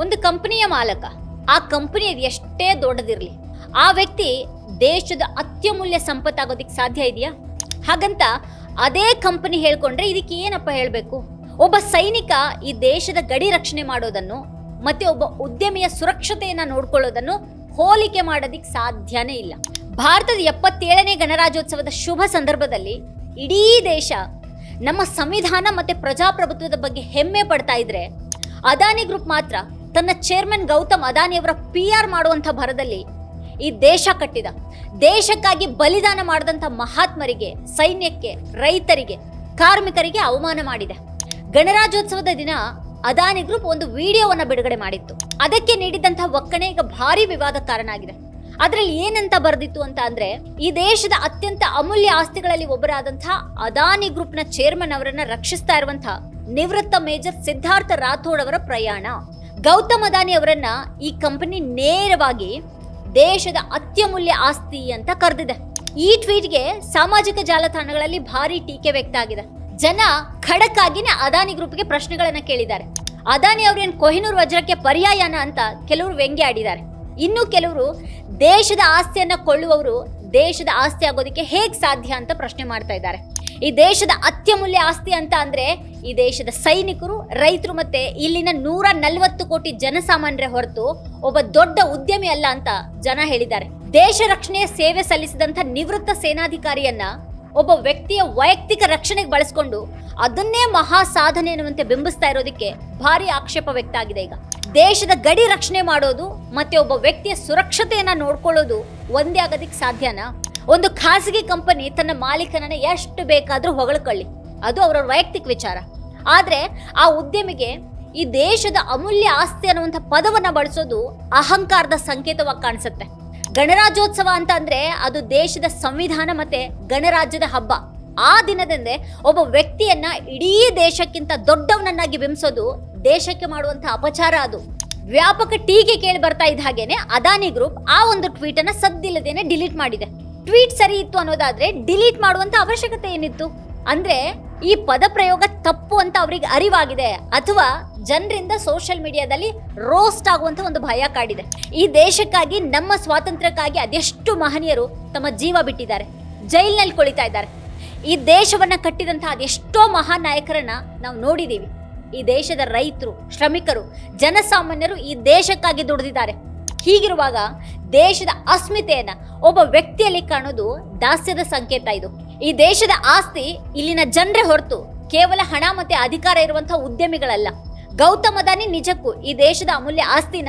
ಒಂದು ಕಂಪನಿಯ ಮಾಲಕ. ಆ ಕಂಪನಿ ಎಷ್ಟೇ ದೊಡ್ಡದಿರಲಿ. ಆ ವ್ಯಕ್ತಿ ದೇಶದ ಅತ್ಯಮೂಲ್ಯ ಸಂಪತ್ತಾಗೋದಿಕ್ ಸಾಧ್ಯ ಇದೆಯಾ? ಹಾಗಂತ ಅದೇ ಕಂಪನಿ ಹೇಳ್ಕೊಂಡ್ರೆ ಇದಕ್ಕೆ ಏನಪ್ಪ ಹೇಳಬೇಕು? ಒಬ್ಬ ಸೈನಿಕ ಈ ದೇಶದ ಗಡಿ ರಕ್ಷಣೆ ಮಾಡೋದನ್ನು ಮತ್ತೆ ಒಬ್ಬ ಉದ್ಯಮಿಯ ಸುರಕ್ಷತೆಯನ್ನ ನೋಡ್ಕೊಳ್ಳೋದನ್ನು ಹೋಲಿಕೆ ಮಾಡೋದಿಕ್ ಸಾಧ್ಯನೇ ಇಲ್ಲ. ಭಾರತದ ಎಪ್ಪತ್ತೇಳನೇ ಗಣರಾಜ್ಯೋತ್ಸವದ ಶುಭ ಸಂದರ್ಭದಲ್ಲಿ ಇಡೀ ದೇಶ ನಮ್ಮ ಸಂವಿಧಾನ ಮತ್ತೆ ಪ್ರಜಾಪ್ರಭುತ್ವದ ಬಗ್ಗೆ ಹೆಮ್ಮೆ ಪಡ್ತಾ ಇದ್ರೆ, ಅದಾನಿ ಗ್ರೂಪ್ ಮಾತ್ರ ತನ್ನ ಚೇರ್ಮನ್ ಗೌತಮ್ ಅದಾನಿಯವರ ಪಿ ಆರ್ ಮಾಡುವಂಥ ಭರದಲ್ಲಿ ಈ ದೇಶ ಕಟ್ಟಿದ. ದೇಶಕ್ಕಾಗಿ ಬಲಿದಾನ ಮಾಡಿದಂಥ ಮಹಾತ್ಮರಿಗೆ, ಸೈನ್ಯಕ್ಕೆ, ರೈತರಿಗೆ, ಕಾರ್ಮಿಕರಿಗೆ ಅವಮಾನ ಮಾಡಿದೆ. ಗಣರಾಜ್ಯೋತ್ಸವದ ದಿನ ಅದಾನಿ ಗ್ರೂಪ್ ಒಂದು ವಿಡಿಯೋವನ್ನ ಬಿಡುಗಡೆ ಮಾಡಿತ್ತು. ಅದಕ್ಕೆ ನೀಡಿದಂಥ ಒಕ್ಕಣೆ ಈಗ ಭಾರಿ ವಿವಾದ ಕಾರಣ ಆಗಿದೆ. ಅದರಲ್ಲಿ ಏನಂತ ಬರೆದಿತ್ತು ಅಂತ ಅಂದ್ರೆ, ಈ ದೇಶದ ಅತ್ಯಂತ ಅಮೂಲ್ಯ ಆಸ್ತಿಗಳಲ್ಲಿ ಒಬ್ಬರಾದಂತಹ ಅದಾನಿ ಗ್ರೂಪ್ನ ಚೇರ್ಮನ್ ಅವರನ್ನ ರಕ್ಷಿಸ್ತಾ ಇರುವಂತಹ ನಿವೃತ್ತ ಮೇಜರ್ ಸಿದ್ಧಾರ್ಥ ರಾಥೋಡ್ ಅವರ ಪ್ರಯಾಣ. ಗೌತಮ್ ಅದಾನಿ ಅವರನ್ನ ಈ ಕಂಪನಿ ನೇರವಾಗಿ ದೇಶದ ಅತ್ಯಮೂಲ್ಯ ಆಸ್ತಿ ಅಂತ ಕರೆದಿದೆ. ಈ ಟ್ವೀಟ್ಗೆ ಸಾಮಾಜಿಕ ಜಾಲತಾಣಗಳಲ್ಲಿ ಭಾರಿ ಟೀಕೆ ವ್ಯಕ್ತ ಆಗಿದೆ. ಜನ ಖಡಕ್ ಆಗಿನೇ ಅದಾನಿ ಗ್ರೂಪ್ಗೆ ಪ್ರಶ್ನೆಗಳನ್ನ ಕೇಳಿದ್ದಾರೆ. ಅದಾನಿ ಅವ್ರೇನ್ ಕೊಹಿನೂರ್ ವಜ್ರಕ್ಕೆ ಪರ್ಯಾಯನ ಅಂತ ಕೆಲವರು ವ್ಯಂಗ್ಯ ಆಡಿದ್ದಾರೆ. ಇನ್ನು ಕೆಲವರು ದೇಶದ ಆಸ್ತಿಯನ್ನು ಕೊಳ್ಳುವವರು ದೇಶದ ಆಸ್ತಿ ಆಗೋದಕ್ಕೆ ಹೇಗೆ ಸಾಧ್ಯ ಅಂತ ಪ್ರಶ್ನೆ ಮಾಡ್ತಾ ಇದ್ದಾರೆ. ಈ ದೇಶದ ಅತ್ಯಮೂಲ್ಯ ಆಸ್ತಿ ಅಂತ ಅಂದರೆ ಈ ದೇಶದ ಸೈನಿಕರು, ರೈತರು ಮತ್ತೆ ಇಲ್ಲಿನ ನೂರ ನಲವತ್ತು ಕೋಟಿ ಜನಸಾಮಾನ್ಯರ ಹೊರತು ಒಬ್ಬ ದೊಡ್ಡ ಉದ್ಯಮಿ ಅಲ್ಲ ಅಂತ ಜನ ಹೇಳಿದ್ದಾರೆ. ದೇಶ ರಕ್ಷಣೆಯ ಸೇವೆ ಸಲ್ಲಿಸಿದಂತ ನಿವೃತ್ತ ಸೇನಾಧಿಕಾರಿಯನ್ನ ಒಬ್ಬ ವ್ಯಕ್ತಿಯ ವೈಯಕ್ತಿಕ ರಕ್ಷಣೆಗೆ ಬಳಸ್ಕೊಂಡು ಅದನ್ನೇ ಮಹಾ ಸಾಧನೆ ಎನ್ನುವಂತೆ ಬಿಂಬಿಸ್ತಾ ಇರೋದಕ್ಕೆ ಭಾರಿ ಆಕ್ಷೇಪ ವ್ಯಕ್ತ ಆಗಿದೆ ಈಗ. ದೇಶದ ಗಡಿ ರಕ್ಷಣೆ ಮಾಡೋದು ಮತ್ತೆ ಒಬ್ಬ ವ್ಯಕ್ತಿಯ ಸುರಕ್ಷತೆಯನ್ನ ನೋಡ್ಕೊಳ್ಳೋದು ಒಂದೇ ಆಗೋದಕ್ಕೆ ಸಾಧ್ಯನಾ? ಒಂದು ಖಾಸಗಿ ಕಂಪನಿ ತನ್ನ ಮಾಲೀಕನನ್ನ ಎಷ್ಟು ಬೇಕಾದರೂ ಹೊಗಳ್ಕೊಳ್ಳಿ. ಅದು ಅವರ ವೈಯಕ್ತಿಕ ವಿಚಾರ. ಆದರೆ ಆ ಉದ್ಯಮಿಗೆ ಈ ದೇಶದ ಅಮೂಲ್ಯ ಆಸ್ತಿ ಅನ್ನುವಂಥ ಪದವನ್ನ ಬಳಸೋದು ಅಹಂಕಾರದ ಸಂಕೇತವಾಗಿ ಕಾಣಿಸುತ್ತೆ. ಗಣರಾಜ್ಯೋತ್ಸವ ಅಂತ ಅದು ದೇಶದ ಸಂವಿಧಾನ ಮತ್ತೆ ಗಣರಾಜ್ಯದ ಹಬ್ಬ. ಆ ದಿನದಂದೇ ಒಬ್ಬ ವ್ಯಕ್ತಿಯನ್ನ ಇಡೀ ದೇಶಕ್ಕಿಂತ ದೊಡ್ಡವನನ್ನಾಗಿ ಬಿಂಬಿಸೋದು ದೇಶಕ್ಕೆ ಮಾಡುವಂತ ಅಪಚಾರ ಅದು. ವ್ಯಾಪಕ ಟೀಕೆ ಕೇಳಿ ಬರ್ತಾ ಇದ್ದ ಹಾಗೇನೆ ಅದಾನಿ ಗ್ರೂಪ್ ಆ ಒಂದು ಟ್ವೀಟ್ ಅನ್ನ ಸದ್ದಿಲ್ಲದೇನೆ ಡಿಲೀಟ್ ಮಾಡಿದೆ. ಟ್ವೀಟ್ ಸರಿ ಇತ್ತು ಅನ್ನೋದಾದ್ರೆ ಡಿಲೀಟ್ ಮಾಡುವಂತ ಅವಶ್ಯಕತೆ ಏನಿತ್ತು? ಅಂದ್ರೆ ಈ ಪದ ಪ್ರಯೋಗ ತಪ್ಪು ಅಂತ ಅವರಿಗೆ ಅರಿವಾಗಿದೆ ಅಥವಾ ಜನರಿಂದ ಸೋಷಿಯಲ್ ಮೀಡಿಯಾದಲ್ಲಿ ರೋಸ್ಟ್ ಆಗುವಂತ ಒಂದು ಭಯ ಕಾಡಿದೆ. ಈ ದೇಶಕ್ಕಾಗಿ, ನಮ್ಮ ಸ್ವಾತಂತ್ರ್ಯಕ್ಕಾಗಿ ಅದೆಷ್ಟು ಮಹನೀಯರು ತಮ್ಮ ಜೀವ ಬಿಟ್ಟಿದ್ದಾರೆ. ಜೈಲಿನಲ್ಲಿ ಕುಳಿತಾ ಇದ್ದಾರೆ. ಈ ದೇಶವನ್ನ ಕಟ್ಟಿದಂತಹ ಅದೆಷ್ಟೋ ಮಹಾನ್ ನಾಯಕರನ್ನ ನಾವು ನೋಡಿದ್ದೀವಿ ಈ ದೇಶದ ರೈತರು, ಶ್ರಮಿಕರು, ಜನಸಾಮಾನ್ಯರು ಈ ದೇಶಕ್ಕಾಗಿ ದುಡಿದಿದ್ದಾರೆ. ಹೀಗಿರುವಾಗ ದೇಶದ ಅಸ್ಮಿತೆಯನ್ನ ಒಬ್ಬ ವ್ಯಕ್ತಿಯಲ್ಲಿ ಕಾಣೋದು ದಾಸ್ಯದ ಸಂಕೇತ ಇದು. ಈ ದೇಶದ ಆಸ್ತಿ ಇಲ್ಲಿನ ಜನರೇ ಹೊರತು ಕೇವಲ ಹಣ ಮತ್ತೆ ಅಧಿಕಾರ ಇರುವಂತಹ ಉದ್ಯಮಿಗಳಲ್ಲ. ಗೌತಮದಾನಿ ನಿಜಕ್ಕೂ ಈ ದೇಶದ ಅಮೂಲ್ಯ ಆಸ್ತಿನ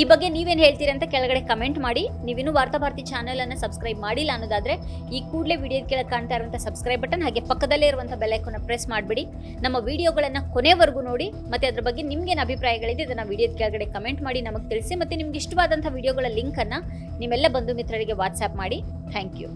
ಈ ಬಗ್ಗೆ ನೀವೇನು ಹೇಳ್ತೀರಾ ಅಂತ ಕೆಳಗಡೆ ಕಮೆಂಟ್ ಮಾಡಿ. ನೀವಿನ್ನೂ ವಾರ್ತಾಭಾರತಿ ಅನ್ನ ಸಬ್ಸ್ಕ್ರೈಬ್ ಮಾಡಿಲ್ಲ ಅನ್ನೋದಾದ್ರೆ ಈ ಕೂಡಲೇ ವಿಡಿಯೋ ಕೆಳಗೆ ಕಾಣ್ತಾ ಇರುವಂಥ ಸಬ್ಸ್ಕ್ರೈಬ್ ಬಟನ್ ಹಾಗೆ ಪಕ್ಕದಲ್ಲೇ ಇರುವಂಥ ಬೆಲ್ಲೈಕನ್ನ ಪ್ರೆಸ್ ಮಾಡಿಬಿಡಿ. ನಮ್ಮ ವಿಡಿಯೋಗಳನ್ನ ಕೊನೆವರೆಗೂ ನೋಡಿ, ಮತ್ತೆ ಅದ್ರ ಬಗ್ಗೆ ನಿಮ್ಗೇನು ಅಭಿಪ್ರಾಯಗಳಿದೆ ಇದನ್ನ ವಿಡಿಯೋದ ಕೆಳಗಡೆ ಕಮೆಂಟ್ ಮಾಡಿ ನಮಗೆ ತಿಳಿಸಿ, ಮತ್ತೆ ನಿಮ್ಗೆ ಇಷ್ಟವಾದಂಥ ವಿಡಿಯೋಗಳ ಲಿಂಕ್ ಅನ್ನ ನಿಮ್ಮೆಲ್ಲ ಬಂಧು ಮಿತ್ರರಿಗೆ ವಾಟ್ಸ್ಆ್ಯಪ್ ಮಾಡಿ. Thank you